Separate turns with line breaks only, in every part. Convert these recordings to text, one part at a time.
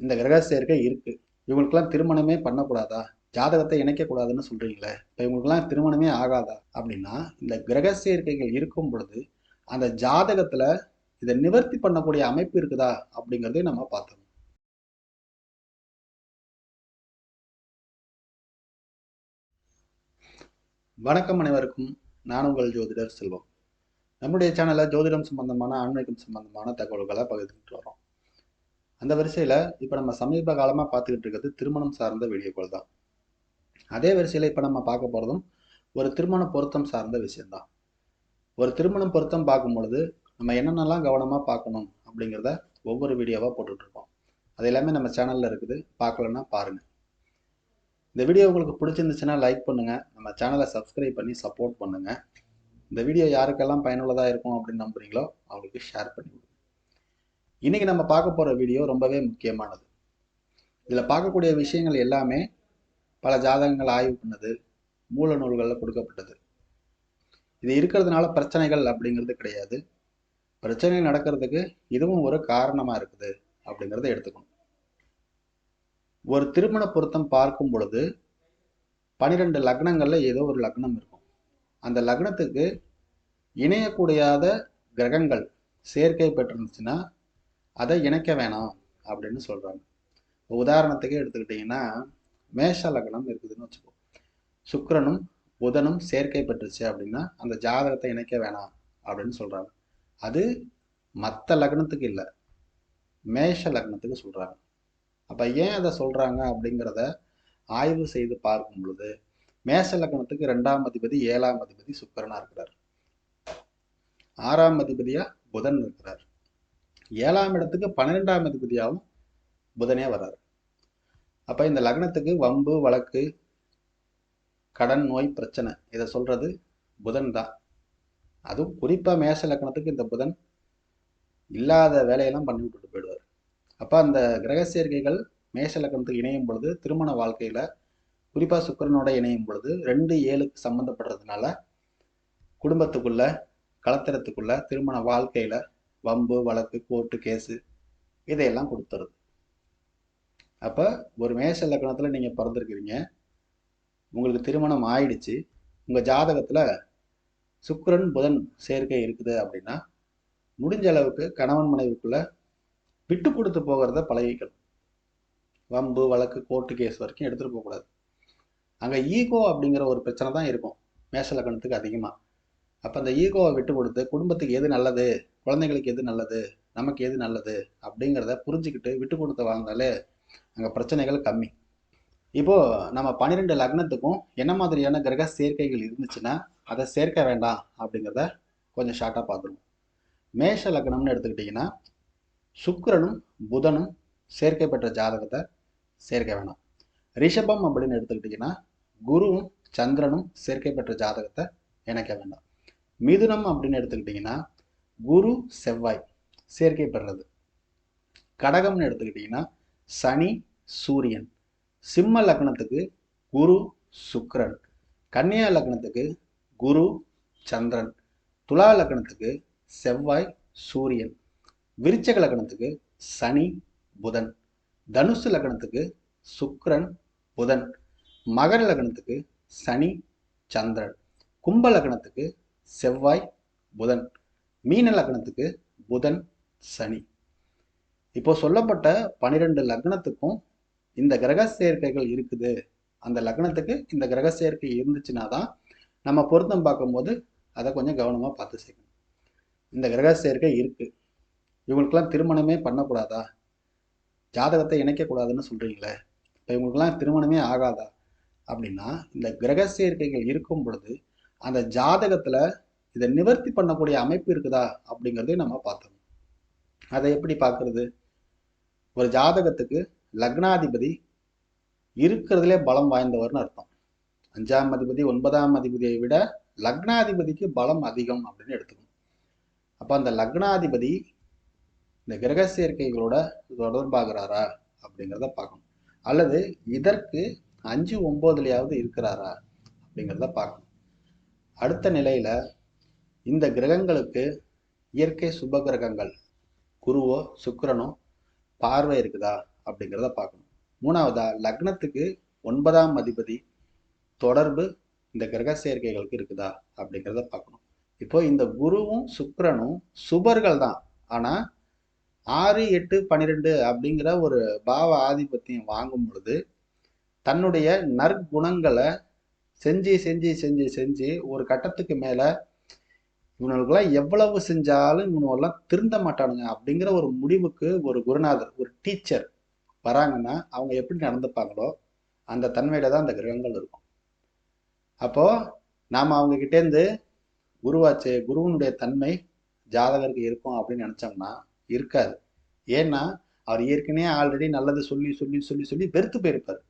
இந்த கிரக சேர்க்கை இருக்கு. இவங்களுக்கெல்லாம் திருமணமே பண்ணக்கூடாதா? ஜாதகத்தை இணைக்கக்கூடாதுன்னு சொல்றீங்களே. இப்போ இவங்களுக்கெல்லாம் திருமணமே ஆகாதா? அப்படின்னா இந்த கிரக சேர்க்கைகள் இருக்கும் பொழுது அந்த ஜாதகத்துல இதை நிவர்த்தி பண்ணக்கூடிய அமைப்பு இருக்குதா? அப்படிங்கிறதையும் நம்ம பார்த்தோம் வணக்கம் அனைவருக்கும். நான் உங்கள் ஜோதிடர் செல்வம். நம்முடைய சேனலில் ஜோதிடம் சம்பந்தமான ஆன்மீகம் சம்பந்தமான தகவல்களை பகிர்ந்துட்டு வரோம் அந்த வரிசையில் இப்போ நம்ம சமீப காலமாக பார்த்துக்கிட்டு இருக்கிறது திருமணம் சார்ந்த வீடியோக்கள் தான். அதே வரிசையில் இப்போ நம்ம பார்க்க போகிறதும் ஒரு திருமண பொருத்தம் சார்ந்த விஷயம்தான். ஒரு திருமணம் பொருத்தம் பார்க்கும் பொழுது நம்ம என்னென்னலாம் கவனமாக பார்க்கணும் அப்படிங்கிறத ஒவ்வொரு வீடியோவாக போட்டுட்ருக்கோம் அது எல்லாமே நம்ம சேனலில் இருக்குது. பார்க்கலன்னா பாருங்கள் இந்த வீடியோ உங்களுக்கு பிடிச்சிருந்துச்சுன்னா லைக் பண்ணுங்கள் நம்ம சேனலை சப்ஸ்கிரைப் பண்ணி சப்போர்ட் பண்ணுங்கள் இந்த வீடியோ யாருக்கெல்லாம் பயனுள்ளதாக இருக்கும் அப்படின்னு நம்புறீங்களோ அவங்களுக்கு ஷேர் பண்ணி இன்றைக்கி நம்ம பார்க்க போகிற வீடியோ ரொம்பவே முக்கியமானது. இதில் பார்க்கக்கூடிய விஷயங்கள் எல்லாமே பல ஜாதகங்கள் ஆய்வு பண்ணது மூல நூல்களில் கொடுக்கப்பட்டது. இது இருக்கிறதுனால பிரச்சனைகள் அப்படிங்கிறது கிடையாது. பிரச்சனைகள் நடக்கிறதுக்கு இதுவும் ஒரு காரணமாக இருக்குது அப்படிங்கிறத எடுத்துக்கணும். ஒரு திருமண பொருத்தம் பார்க்கும் பொழுது பனிரெண்டு லக்னங்கள்ல ஏதோ ஒரு லக்னம் இருக்கும். அந்த லக்னத்துக்கு இணையக்கூடியாத கிரகங்கள் சேர்க்கை பெற்றிருந்துச்சுன்னா அதை இணைக்க வேணாம் அப்படின்னு சொல்றாங்க. உதாரணத்துக்கு எடுத்துக்கிட்டிங்கன்னா மேஷ லக்னம் இருக்குதுன்னு வச்சுக்கோ. சுக்கரனும் புதனும் சேர்க்கை பெற்றுச்சு அப்படின்னா அந்த ஜாதகத்தை இணைக்க வேணாம் அப்படின்னு சொல்றாங்க. அது மற்ற லக்னத்துக்கு இல்லை. மேஷ லக்னத்துக்கு சொல்றாங்க. அப்ப ஏன் அதை சொல்றாங்க அப்படிங்கிறத ஆய்வு செய்து பார்க்கும் பொழுது மேஷ லக்னத்துக்கு ரெண்டாம் அதிபதி ஏழாம் அதிபதி சுக்கரனா இருக்கிறார். ஆறாம் அதிபதியா புதன் இருக்கிறார். ஏழாம் இடத்துக்கு பன்னிரெண்டாம் அதிபதியாகவும் புதனே வர்றாரு. அப்ப இந்த லக்னத்துக்கு வம்பு வழக்கு கடன் நோய் பிரச்சனை இதை சொல்றது புதன் தான். அதுவும் குறிப்பா மேச லக்னத்துக்கு இந்த புதன் இல்லாத வேலையெல்லாம் பண்ணி விட்டுட்டு போயிடுவார். அப்போ அந்த கிரக சேர்க்கைகள் மேச லக்னத்துக்கு இணையும் பொழுது திருமண வாழ்க்கையில குறிப்பா சுக்கரனோட இணையும் பொழுது ரெண்டு ஏழுக்கு சம்மந்தப்படுறதுனால குடும்பத்துக்குள்ள கலத்திரத்துக்குள்ள திருமண வாழ்க்கையில வம்பு வழக்கு கோர்ட்டு கேஸு இதையெல்லாம் கொடுத்துருது. அப்போ ஒரு மேஷ லக்கணத்தில் நீங்கள் பிறந்திருக்கிறீங்க. உங்களுக்கு திருமணம் ஆயிடுச்சு. உங்கள் ஜாதகத்தில் சுக்கரன் புதன் சேர்க்கை இருக்குது அப்படின்னா முடிஞ்ச அளவுக்கு கணவன் மனைவிக்குள்ள விட்டு கொடுத்து போகிறத பழகிக்கணும். வம்பு வழக்கு கோர்ட்டு கேஸ் வரைக்கும் எடுத்துகிட்டு போகக்கூடாது. அங்கே ஈகோ அப்படிங்கிற ஒரு பிரச்சனை தான் இருக்கும். மேசலக்கணத்துக்கு அதிகமாக அப்போ அந்த ஈகோவை விட்டு கொடுத்து குடும்பத்துக்கு எது நல்லது குழந்தைங்களுக்கு எது நல்லது நமக்கு எது நல்லது அப்படிங்கிறத புரிஞ்சுக்கிட்டு விட்டு கொடுத்து வாழ்ந்தாலே அங்கே பிரச்சனைகள் கம்மி. இப்போது நம்ம பன்னிரெண்டு லக்னத்துக்கும் என்ன மாதிரியான கிரக சேர்க்கைகள் இருந்துச்சுன்னா அதை சேர்க்க வேண்டாம் அப்படிங்கிறத கொஞ்சம் ஷார்ட்டாக பார்த்துருவோம். மேஷ லக்னம்னு எடுத்துக்கிட்டிங்கன்னா சுக்கரனும் புதனும் சேர்க்கை பெற்ற ஜாதகத்தை சேர்க்க வேணாம். ரிஷபம் அப்படின்னு எடுத்துக்கிட்டிங்கன்னா குருவும் சந்திரனும் சேர்க்கை பெற்ற ஜாதகத்தை இணைக்க வேண்டாம். மிதுனம் அப்படின்னு எடுத்துக்கிட்டிங்கன்னா குரு செவ்வாய் சேர்க்கை பெறுறது. கடகம்னு எடுத்துக்கிட்டிங்கன்னா சனி சூரியன். சிம்ம லக்னத்துக்கு குரு சுக்ரன் கன்னியா லக்னத்துக்கு குரு சந்திரன். துலா லக்னத்துக்கு செவ்வாய் சூரியன். விருச்சக லக்னத்துக்கு சனி புதன். தனுசு லக்னத்துக்கு சுக்ரன் புதன். மகர லக்னத்துக்கு சனி சந்திரன். கும்ப லக்னத்துக்கு செவ்வாய் புதன். மீன லக்னத்துக்கு புதன் சனி. இப்போ சொல்லப்பட்ட பனிரெண்டு லக்னத்துக்கும் இந்த கிரக சேர்க்கைகள் இருக்குது. அந்த லக்னத்துக்கு இந்த கிரக சேர்க்கை இருந்துச்சுன்னா தான் நம்ம பொருத்தம் பார்க்கும்போது அதை கொஞ்சம் கவனமாக பார்த்து செய்யணும் இந்த கிரக சேர்க்கை இருக்குது இவங்களுக்கெல்லாம் திருமணமே பண்ணக்கூடாதா? ஜாதகத்தை இணைக்கக்கூடாதுன்னு சொல்கிறீங்களே இப்போ இவங்களுக்கெல்லாம் திருமணமே ஆகாதா? அப்படின்னா இந்த கிரக சேர்க்கைகள் இருக்கும் பொழுது அந்த ஜாதகத்தில் இதை நிவர்த்தி பண்ணக்கூடிய அமைப்பு இருக்குதா அப்படிங்கிறதையும் நம்ம பார்த்தோம் அதை எப்படி பார்க்கறது? ஒரு ஜாதகத்துக்கு லக்னாதிபதி இருக்கிறதுலே பலம் வாய்ந்தவர்னு அர்த்தம். அஞ்சாம் அதிபதி ஒன்பதாம் அதிபதியை விட லக்னாதிபதிக்கு பலம் அதிகம் அப்படின்னு எடுத்துக்கணும். அப்போ அந்த லக்னாதிபதி இந்த கிரக சேர்க்கைகளோட தொடர்பாகிறாரா அப்படிங்கிறத பார்க்கணும். அல்லது இதற்கு அஞ்சு ஒம்போதுலையாவது இருக்கிறாரா அப்படிங்கிறத பார்க்கணும். அடுத்த நிலையில் இந்த கிரகங்களுக்கு இயற்கை சுப கிரகங்கள் குருவோ சுக்கரனோ பார்வை இருக்குதா அப்படிங்கிறத பார்க்கணும். மூணாவதா லக்னத்துக்கு ஒன்பதாம் அதிபதி தொடர்பு இந்த கிரக சேர்க்கைகளுக்கு இருக்குதா அப்படிங்கிறத பார்க்கணும். இப்போ இந்த குருவும் சுக்கரனும் சுபர்கள் தான். ஆனால் ஆறு எட்டு பன்னிரெண்டு அப்படிங்கிற ஒரு பாவ ஆதிபத்தியம் வாங்கும் பொழுது தன்னுடைய நற்குணங்களை செஞ்சு செஞ்சு செஞ்சு செஞ்சு ஒரு கட்டத்துக்கு மேல இவனுக்கெல்லாம் எவ்வளவு செஞ்சாலும் இவனுவெல்லாம் திருந்த மாட்டானுங்க அப்படிங்கிற ஒரு முடிவுக்கு ஒரு குருநாதர் ஒரு டீச்சர் வராங்கன்னா அவங்க எப்படி நடந்துப்பாங்களோ அந்த தன்மையில தான் அந்த கிரகங்கள் இருக்கும். அப்போ நாம அவங்க கிட்டேருந்து குருவாச்சு குருவனுடைய தன்மை ஜாதகருக்கு இருக்கும் அப்படின்னு நினைச்சோம்னா இருக்காது. ஏன்னா அவர் ஏற்கனவே ஆல்ரெடி நல்லது சொல்லி சொல்லி சொல்லி சொல்லி வெறுத்து போயிருப்பாரு.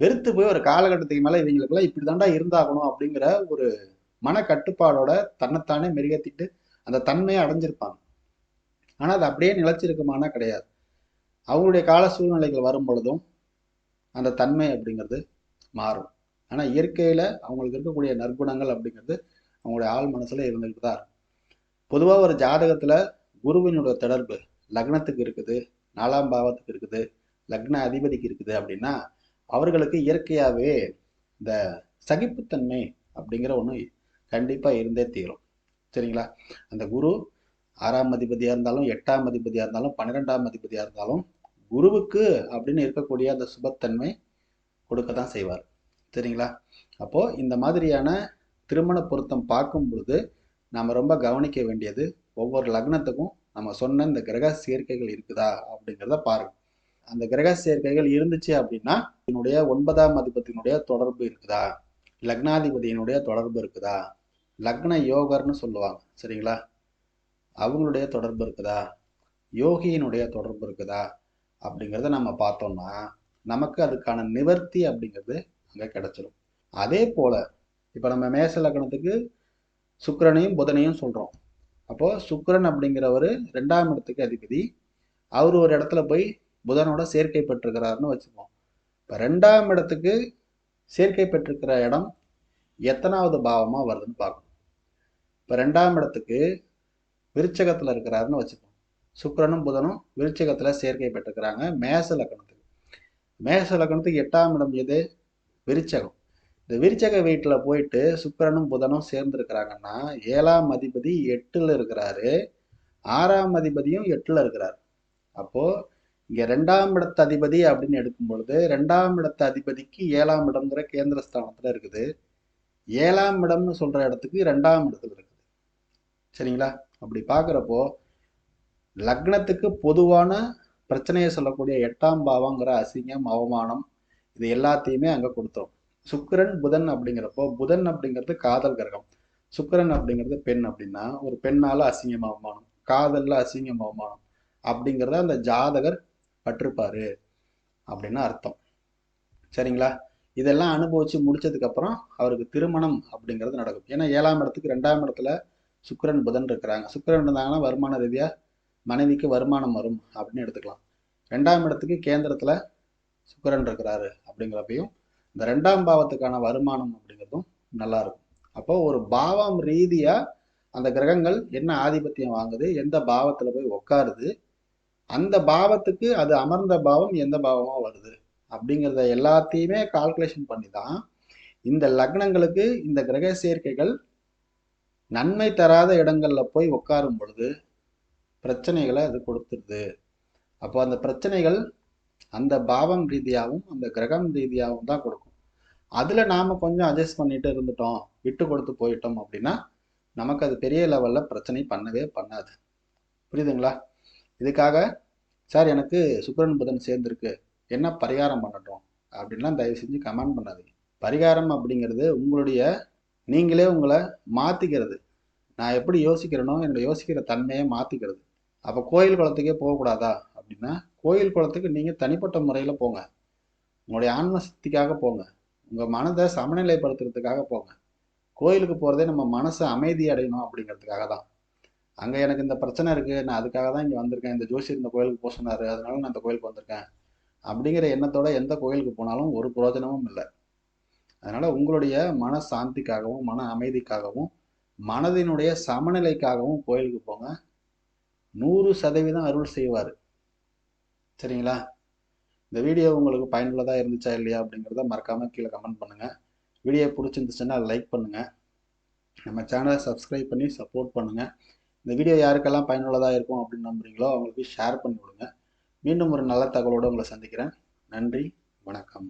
வெறுத்து போய் ஒரு காலகட்டத்துக்கு மேல இவங்களுக்கெல்லாம் இப்படி தாண்டா இருந்தாகணும் அப்படிங்கிற ஒரு மன கட்டுப்பாடோட தன்னைத்தானே மெருகத்திட்டு அந்த தன்மையை அடைஞ்சிருப்பாங்க. ஆனால் அது அப்படியே நிலச்சிருக்குமானா கிடையாது. அவங்களுடைய கால சூழ்நிலைகள் வரும் பொழுதும் அந்த தன்மை அப்படிங்கிறது மாறும். ஆனால் இயற்கையில் அவங்களுக்கு இருக்கக்கூடிய நற்குணங்கள் அப்படிங்கிறது அவங்களுடைய ஆள் மனசில் இருந்துகிட்டு தான் இருக்கும் பொதுவாக ஒரு ஜாதகத்தில் குருவினுடைய தொடர்பு லக்னத்துக்கு இருக்குது நாலாம் பாவத்துக்கு இருக்குது லக்ன அதிபதிக்கு இருக்குது அப்படின்னா அவர்களுக்கு இயற்கையாகவே இந்த சகிப்புத்தன்மை அப்படிங்கிற ஒன்று கண்டிப்பாக இருந்தே தீரும். சரிங்களா? அந்த குரு ஆறாம் அதிபதியாக இருந்தாலும் எட்டாம் அதிபதியாக இருந்தாலும் பன்னிரெண்டாம் அதிபதியாக இருந்தாலும் குருவுக்கு அப்படின்னு இருக்கக்கூடிய அந்த சுபத்தன்மை கொடுக்க தான் செய்வார். சரிங்களா? அப்போது இந்த மாதிரியான திருமண பொருத்தம் பார்க்கும் பொழுது நாம் ரொம்ப கவனிக்க வேண்டியது ஒவ்வொரு லக்னத்துக்கும் நம்ம சொன்ன இந்த கிரக சேர்க்கைகள் இருக்குதா அப்படிங்கிறத பாருங்கள் அந்த கிரக சேர்க்கைகள் இருந்துச்சு அப்படின்னா என்னுடைய ஒன்பதாம் அதிபத்தினுடைய தொடர்பு இருக்குதா? லக்னாதிபதியினுடைய தொடர்பு இருக்குதா? லக்ன யோகர்னு சொல்லுவாங்க சரிங்களா? அவங்களுடைய தொடர்பு இருக்குதா? யோகியினுடைய தொடர்பு இருக்குதா? அப்படிங்கிறத நம்ம பார்த்தோம்னா நமக்கு அதுக்கான நிவர்த்தி அப்படிங்கிறது அங்கே கிடைச்சிடும் அதே போல் இப்போ நம்ம மேச லக்னத்துக்கு சுக்கரனையும் புதனையும் சொல்கிறோம் அப்போது சுக்கரன் அப்படிங்கிறவர் ரெண்டாம் இடத்துக்கு அதிபதி. அவர் ஒரு இடத்துல போய் புதனோட சேர்க்கை பெற்றிருக்கிறாருன்னு வச்சுப்போம். இப்போ ரெண்டாம் இடத்துக்கு சேர்க்கை பெற்றிருக்கிற இடம் எத்தனாவது பாவமாக வருதுன்னு பார்க்கணும். இப்போ ரெண்டாம் இடத்துக்கு விருச்சகத்தில் இருக்கிறாருன்னு வச்சுப்போம். சுக்கரனும் புதனும் விருச்சகத்தில் சேர்க்கை பெற்றுக்கிறாங்க மேச லக்கணத்துக்கு மேச லக்கணத்துக்கு எட்டாம் இடம் எது? விருச்சகம். இந்த விருச்சக வீட்டில் போயிட்டு சுக்கரனும் புதனும் சேர்ந்துருக்கிறாங்கன்னா ஏழாம் அதிபதி எட்டில் இருக்கிறாரு. ஆறாம் அதிபதியும் எட்டில் இருக்கிறார். அப்போது இங்க ரெண்டாம் இடத்து அதிபதி அப்படின்னு எடுக்கும் பொழுது ரெண்டாம் இடத்து அதிபதிக்கு ஏழாம் இடம்ங்கிற கேந்திர ஸ்தானத்துல இருக்குது. ஏழாம் இடம்னு சொல்ற இடத்துக்கு ரெண்டாம் இடத்துல இருக்குது. சரிங்களா? அப்படி பாக்குறப்போ லக்னத்துக்கு பொதுவான பிரச்சனையை சொல்லக்கூடிய எட்டாம் பாவங்கிற அசிங்கம் அவமானம் இது எல்லாத்தையுமே அங்க கொடுத்தோம் சுக்கிரன் புதன் அப்படிங்கிறப்போ புதன் அப்படிங்கிறது காதல் கிரகம். சுக்கிரன் அப்படிங்கிறது பெண் அப்படின்னா ஒரு பெண்ணால அசிங்கம் அவமானம். காதல்ல அசிங்கம் அவமானம். அப்படிங்கிறத அந்த ஜாதகர் பட்டிருப்பாரு அப்படின்னு அர்த்தம். சரிங்களா? இதெல்லாம் அனுபவிச்சு முடிச்சதுக்கு அப்புறம் அவருக்கு திருமணம் அப்படிங்கிறது நடக்கும். ஏன்னா ஏழாம் இடத்துக்கு ரெண்டாம் இடத்துல சுக்கரன் புதன் இருக்கிறாங்க. சுக்கரன் இருந்தாங்கன்னா வருமான ரீதியாக மனைவிக்கு வருமானம் வரும் அப்படின்னு எடுத்துக்கலாம். ரெண்டாம் இடத்துக்கு கேந்திரத்துல சுக்கரன் இருக்கிறாரு அப்படிங்கிறப்பையும் இந்த ரெண்டாம் பாவத்துக்கான வருமானம் அப்படிங்கிறதும் நல்லா இருக்கும் அப்போ ஒரு பாவம் ரீதியா அந்த கிரகங்கள் என்ன ஆதிபத்தியம் வாங்குது எந்த பாவத்துல போய் உட்காருது அந்த பாவத்துக்கு அது அமர்ந்த பாவம் எந்த பாவமாக வருது. அப்படிங்கிறத எல்லாத்தையுமே கால்குலேஷன் பண்ணி தான் இந்த லக்னங்களுக்கு இந்த கிரக சேர்க்கைகள் நன்மை தராத இடங்களில் போய் உட்காரும் பொழுது பிரச்சனைகளை அது கொடுத்துருது அப்போ அந்த பிரச்சனைகள் அந்த பாவம் ரீதியாகவும் அந்த கிரகம் ரீதியாகவும் தான் கொடுக்கும். அதில் நாம் கொஞ்சம் அட்ஜஸ்ட் பண்ணிட்டு இருந்துட்டோம் விட்டு கொடுத்து போயிட்டோம் அப்படின்னா நமக்கு அது பெரிய லெவலில் பிரச்சனை பண்ணவே பண்ணாது. புரியுதுங்களா? இதுக்காக சார் எனக்கு சுக்கரன் புதன் சேர்ந்துருக்கு. என்ன பரிகாரம் பண்ணட்டும்? அப்படின்லாம் தயவு செஞ்சு கமெண்ட் பண்ணாதீங்க. பரிகாரம் அப்படிங்கிறது உங்களுடைய நீங்களே உங்களை மாற்றிக்கிறது நான் எப்படி யோசிக்கிறேனோ என்னோட யோசிக்கிற தன்மையை மாற்றிக்கிறது அப்போ கோயில் குளத்துக்கே போகக்கூடாதா? அப்படின்னா கோயில் குளத்துக்கு நீங்கள் தனிப்பட்ட முறையில் போங்க. உங்களுடைய ஆன்ம சக்திக்காக போங்க. உங்கள் மனதை சமநிலைப்படுத்துறதுக்காக போங்க. கோயிலுக்கு போகிறதே நம்ம மனசை அமைதி அடையணும் அப்படிங்கிறதுக்காக தான். அங்கே எனக்கு இந்த பிரச்சனை இருக்குது நான் அதுக்காக தான் இங்கே வந்திருக்கேன். இந்த ஜோசியர் இந்த கோயிலுக்கு போக சொன்னார். அதனால நான் இந்த கோயிலுக்கு வந்திருக்கேன். அப்படிங்கிற எண்ணத்தோட எந்த கோயிலுக்கு போனாலும் ஒரு புரோஜனமும் இல்லை. அதனால் உங்களுடைய மன சாந்திக்காகவும் மன அமைதிக்காகவும் மனதினுடைய சமநிலைக்காகவும் கோயிலுக்கு போங்க. நூறு சதவீதம் அருள் செய்வார். சரிங்களா? இந்த வீடியோ உங்களுக்கு பயனுள்ளதாக இருந்துச்சா இல்லையா அப்படிங்கிறத மறக்காமல் கீழே கமெண்ட் பண்ணுங்கள் வீடியோ பிடிச்சிருந்துச்சுன்னா லைக் பண்ணுங்கள் நம்ம சேனலை சப்ஸ்கிரைப் பண்ணி சப்போர்ட் பண்ணுங்கள் இந்த வீடியோ யாருக்கெல்லாம் பயனுள்ளதாக இருக்கும் அப்படின்னு நம்புறீங்களோ அவங்களுக்கு ஷேர் பண்ணி விடுங்க மீண்டும் ஒரு நல்ல தகவலோடு உங்களை சந்திக்கிறேன். நன்றி வணக்கம்.